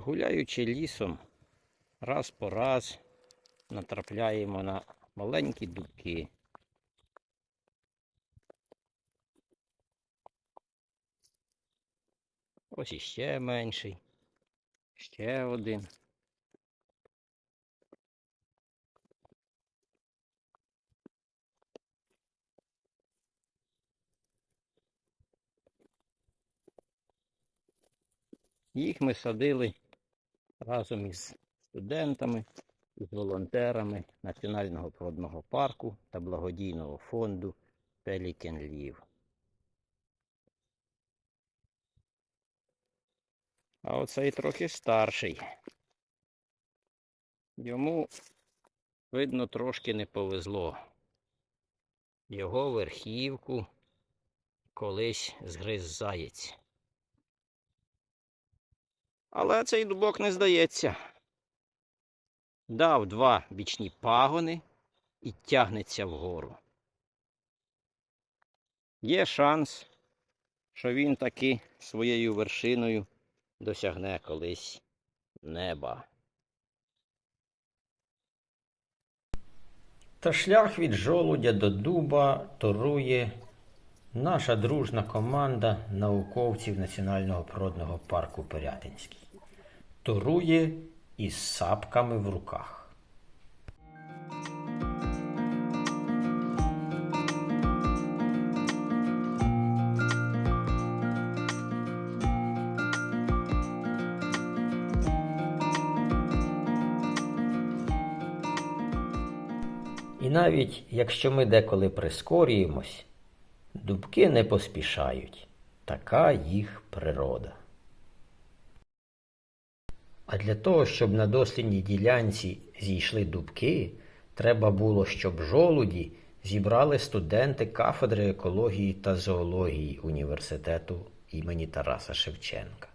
Гуляючи лісом, раз по раз натрапляємо на маленькі дубки. Ось іще менший. Ще один. Їх ми садили разом із студентами, із волонтерами Національного природного парку та благодійного фонду Пелікен Львів. А оцей трохи старший. Йому, видно, трошки не повезло. Його верхівку колись згриз заєць. Але цей дубок не здається. Дав два бічні пагони і тягнеться вгору. Є шанс, що він таки своєю вершиною досягне колись неба. Та шлях від жолудя до дуба торує наша дружна команда науковців Національного природного парку Пирятинський. Торує із сапками в руках. І навіть якщо ми деколи прискорюємось, дубки не поспішають. Така їх природа. А для того, щоб на дослідній ділянці зійшли дубки, треба було, щоб жолуді зібрали студенти кафедри екології та зоології університету імені Тараса Шевченка.